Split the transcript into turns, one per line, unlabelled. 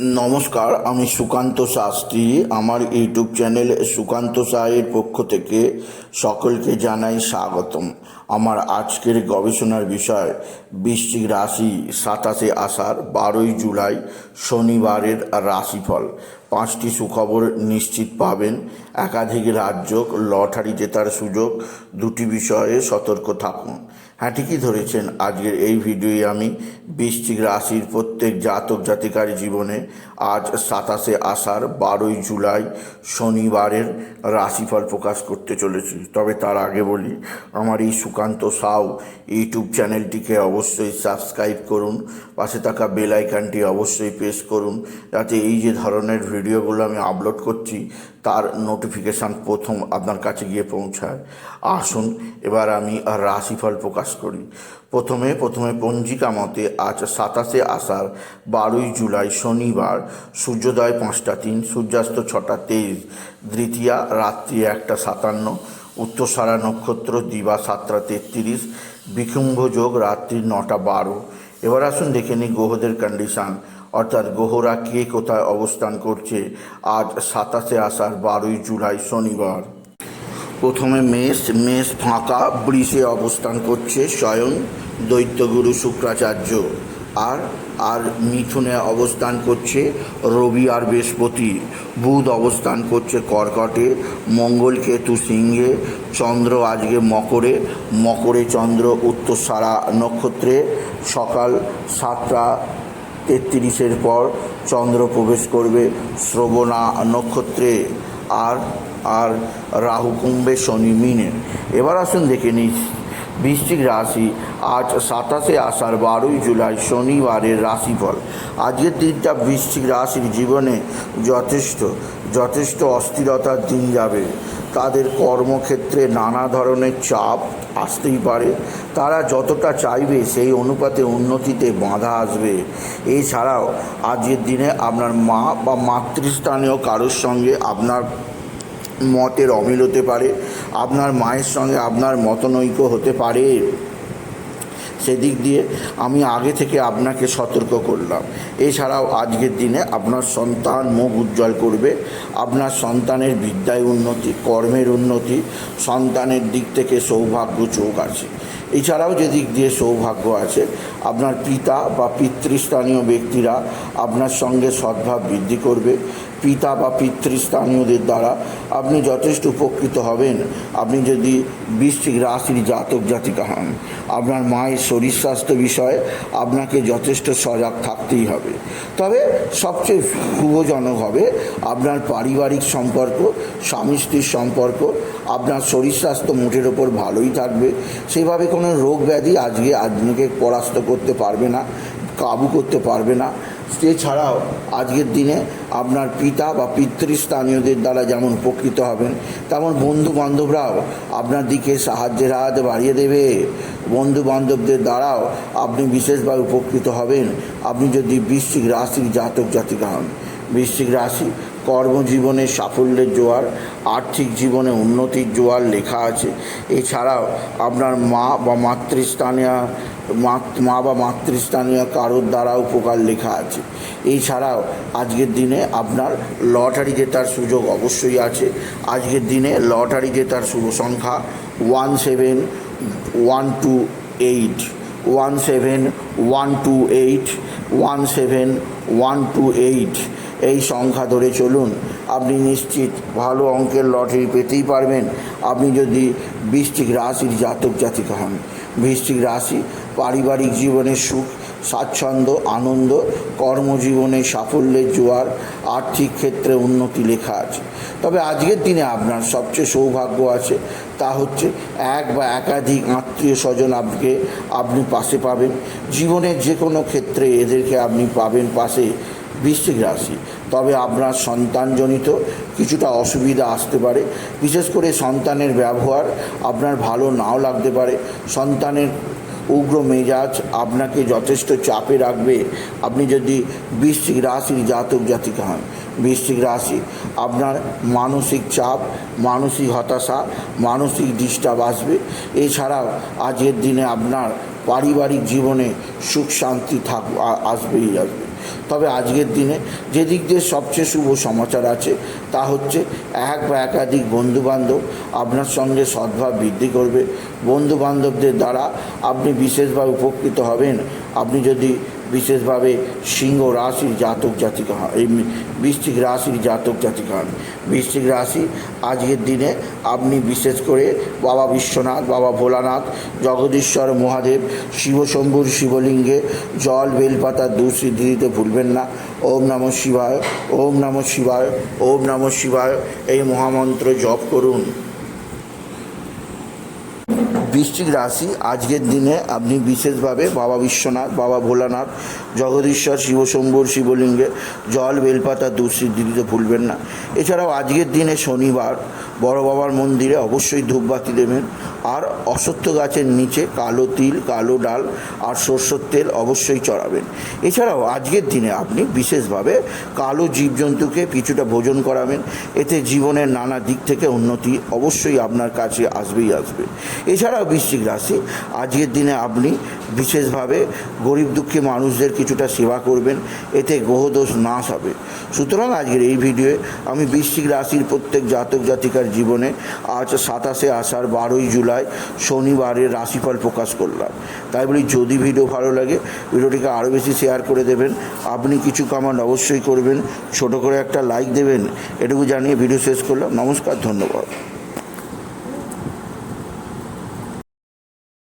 নমস্কার, আমি সুকান্ত শাস্ত্রী। আমার ইউটিউব চ্যানেল সুকান্ত সাহের পক্ষ থেকে সকলকে জানাই স্বাগতম। আমার আজকের গবেষণার বিষয়, বৃশ্চিক রাশি সাতাশে আসার বারোই জুলাই, শনিবারের রাশিফল। পাঁচটি সুখবর নিশ্চিত পাবেন। একাধিক রাজ্য লটারি জেতার সুযোগ। দুটি বিষয়ে সতর্ক থাকুন। হ্যাঁ ঠিকই ধরেছেন। আজকের এই ভিডিওয়ে আমি বৃশ্চিক রাশির প্রত্যেক জাতক জাতিকার জীবনে আজ সাতাশে আষাঢ়, বারোই জুলাই শনিবারের রাশিফল প্রকাশ করতে চলেছি। তবে তার আগে বলি, আমার এই সুকান্ত সাউ ইউটিউব চ্যানেলটিকে অবশ্যই সাবস্ক্রাইব করুন, পাশে থাকা বেল আইকনটি অবশ্যই প্রেস করুন, যাতে এই যে ধরনের ভিডিওগুলো আমি আপলোড করছি তার নোটিফিকেশান প্রথম আপনার কাছে গিয়ে পৌঁছায়। আসুন, এবার আমি রাশিফল প্রকাশ করি। প্রথমে প্রথমে পঞ্জিকা মতে আজ সাতাশে আষাঢ়, বারোই জুলাই শনিবার, সূর্যোদয় পাঁচটা তিন, সূর্যাস্ত ছটা তেইশ, দ্বিতীয়া রাত্রি একটা সাতান্ন, উত্তরসারা নক্ষত্র দিবা সাতটা তেত্রিশ, বিকুম্ভ যোগ রাত্রি নটা বারো। এবার আসুন দেখে নিই গ্রহদের কন্ডিশান অর্থাৎ গ্রহরা কে কোথায় অবস্থান করছে? আজ সাতাশে আসার বারোই জুলাই, শনিবার। প্রথমে মেষ মেষ ফাঁকা, বৃষে অবস্থান করছে স্বয়ং দৈত্যগুরু শুক্রাচার্য। আর আর মিথুনে অবস্থান করছে রবি আর বৃহস্পতি। বুধ অবস্থান করছে কর্কটে, মঙ্গল কেতু সিংহে, চন্দ্র আজকে মকরে মকরে চন্দ্র উত্তর সারা নক্ষত্রে। সকাল সাতটা তেত্রিশের পর চন্দ্র প্রবেশ করবে শ্রবণা নক্ষত্রে আর আর রাহু কুম্ভে শনি মিনে। এবার আসুন দেখে নিই। বৃশ্চিক রাশি, আজ সাতাশে আষাঢ়, বারোই জুলাই, শনিবারের রাশিফল। আজকের দিনটা বৃশ্চিক রাশির জীবনে যথেষ্ট যথেষ্ট অস্থিরতার দিন যাবে। তাদের কর্মক্ষেত্রে নানা ধরনের চাপ আসতেই পারে। তারা যতটা চাইবে সেই অনুপাতে উন্নতিতে বাধা আসবে। এছাড়াও আজকের দিনে আপনার মা বা মাতৃস্থানীয় কারোর সঙ্গে আপনার মতের অমিল হতে পারে। আপনার মায়ের সঙ্গে আপনার মতনৈক্য হতে পারে। সেদিক দিয়ে আমি আগে থেকে আপনাকে সতর্ক করলাম। এছাড়াও আজকের দিনে আপনার সন্তান মুখ উজ্জ্বল করবে, আপনার সন্তানের বিদ্যায় উন্নতি, কর্মের উন্নতি, সন্তানের দিক থেকে সৌভাগ্য চোখ আছে। এছাড়াও যে দিক দিয়ে সৌভাগ্য আছে, আপনার পিতা বা পিতৃস্থানীয় ব্যক্তিরা আপনার সঙ্গে সদ্ভাব বৃদ্ধি করবে। পিতা বা পিতৃস্থানীয়দের দ্বারা আপনি যথেষ্ট উপকৃত হবেন। আপনি যদি বৃশ্চিক রাশির জাতক জাতিকা হন, আপনার মায়ের শরীর স্বাস্থ্য বিষয়ে আপনাকে যথেষ্ট সজাগ থাকতেই হবে। তবে সবচেয়ে শুভজনক হবে আপনার পারিবারিক সম্পর্ক স্বামী স্ত্রীর সম্পর্ক আপনার শরীর স্বাস্থ্য মুঠের ওপর ভালোই থাকবে। সেভাবে কোনো রোগ ব্যাধি আজকে আপনাকে পরাস্ত করতে পারবে না, কাবু করতে পারবে না। এছাড়াও আজকের দিনে আপনার পিতা বা পিতৃস্থানীয়দের দ্বারা যেমন উপকৃত হবেন, তেমন বন্ধু বান্ধবরাও আপনার দিকে সাহায্যের হাত বাড়িয়ে দেবে। বন্ধু বান্ধবদের দ্বারাও আপনি বিশেষভাবে উপকৃত হবেন। আপনি যদি বৃশ্চিক রাশির জাতক জাতিকা হন, বৃশ্চিক রাশি কর্মজীবনে সাফল্যের জোয়ার, আর্থিক জীবনে উন্নতির জোয়ার লেখা আছে। এছাড়াও আপনার মা বা মাতৃস্থানীয় মা বা মাতৃস্থানীয় কারোর দ্বারা উপকার লেখা আছে। এছাড়াও আজকের দিনে আপনার লটারি জেতার সুযোগ অবশ্যই আছে। আজকের দিনে লটারি জেতার শুভ সংখ্যা one seven one two eight one seven one two eight one seven one two eight এই সংখ্যা ধরে চলুন। আপনি নিশ্চিত ভালো অঙ্কের লটারি পেতেই পারবেন। আপনি যদি বৃষ্টিক রাশির জাতক জাতিকা হন। বৃষ্টিক রাশি পারিবারিক জীবনের সুখ, স্বাচ্ছন্দ্য, আনন্দ, কর্মজীবনে সাফল্যের জোয়ার, আর্থিক ক্ষেত্রে উন্নতি লেখা আছে। তবে আজকের দিনে আপনার সবচেয়ে সৌভাগ্য আছে, তা হচ্ছে এক বা একাধিক আত্মীয় স্বজন আপনাকে আপনি পাশে পাবেন। জীবনের যে কোনো ক্ষেত্রে এদেরকে আপনি পাবেন পাশে। বৃশ্চিক রাশি। তবে আপনার সন্তানজনিত কিছুটা অসুবিধা আসতে পারে। বিশেষ করে সন্তানের ব্যবহার আপনার ভালো নাও লাগতে পারে। সন্তানের উগ্র মেজাজ আপনাকে যথেষ্ট চাপে রাখবে। আপনি যদি বৃশ্চিক রাশির জাতক জাতিকা হন, বৃশ্চিক রাশি আপনার মানসিক চাপ, মানসিক হতাশা, মানসিক ডিস্টার্ব আসবে। এছাড়াও আজকের দিনে আপনার পারিবারিক জীবনে সুখ শান্তি থাক আসবেই, আসবে। তবে আজকের দিনে যেদিক দিয়ে সবচেয়ে শুভ সমাচার আছে, তা হচ্ছে এক বা একাধিক বন্ধুবান্ধব আপনার সঙ্গে সদ্ভাব বৃদ্ধি করবে। বন্ধুবান্ধবদের দ্বারা আপনি বিশেষভাবে উপকৃত হবেন। আপনি যদি বিশেষভাবে সিংহ রাশির জাতক জাতিকা এই বৃশ্চিক রাশির জাতক জাতিকা বৃশ্চিক রাশি, আজকের দিনে আপনি বিশেষ করে বাবা বিশ্বনাথ, বাবা ভোলানাথ, জগদীশ্বর মহাদেব শিবশম্ভুর শিবলিঙ্গে জল বেলপাতা দুঃসিদ্ধি দিতে ভুলবেন না। ওম নমঃ শিবায়, ওম নমঃ শিবায়, ওম নমঃ শিবায়। এই মহামন্ত্র জপ করুন। বৃশ্চিক রাশি, আজকের দিনে আপনি বিশেষভাবে বাবা বিশ্বনাথ, বাবা ভোলানাথ, জগদীশ্বর, শিবশম্ভুর, শিবলিঙ্গে, জল, বেলপাতা দুঃসিদ্ধি দিতে ভুলবেন না। এছাড়াও আজকের দিনে শনিবার, বড় বাবার মন্দিরে অবশ্যই ধূপবাতি দেবেন। আর অসত্য গাছের নিচে কালো তিল, কালো ডাল আর সরষের তেল অবশ্যই চড়াবেন। এছাড়াও আজকের দিনে আপনি বিশেষভাবে কালো জীবজন্তুকে কিছুটা ভোজন করাবেন। এতে জীবনের নানা দিক থেকে উন্নতি অবশ্যই আপনার কাছে আসবেই আসবে। এছাড়াও বৃশ্চিক রাশি। আজকের দিনে আপনি বিশেষভাবে গরিব দুঃখী মানুষদের কিছুটা সেবা করবেন, এতে গ্রহদোষ নাশ হবে। সুতরাং আজকের এই ভিডিওয়ে আমি বৃশ্চিক রাশির প্রত্যেক জাতক জাতিকার জীবনে আজ সাতাশে আষাঢ় বারোই জুলাই শনিবারের রাশিফল প্রকাশ করলাম। তাই বলি, যদি ভিডিও ভালো লাগে ভিডিওটিকে আরও বেশি শেয়ার করে দেবেন। আপনি কিছু কমেন্ট অবশ্যই করবেন। ছোট করে একটা লাইক দেবেন। এটুকু জানিয়ে ভিডিও শেষ করলাম। নমস্কার, ধন্যবাদ।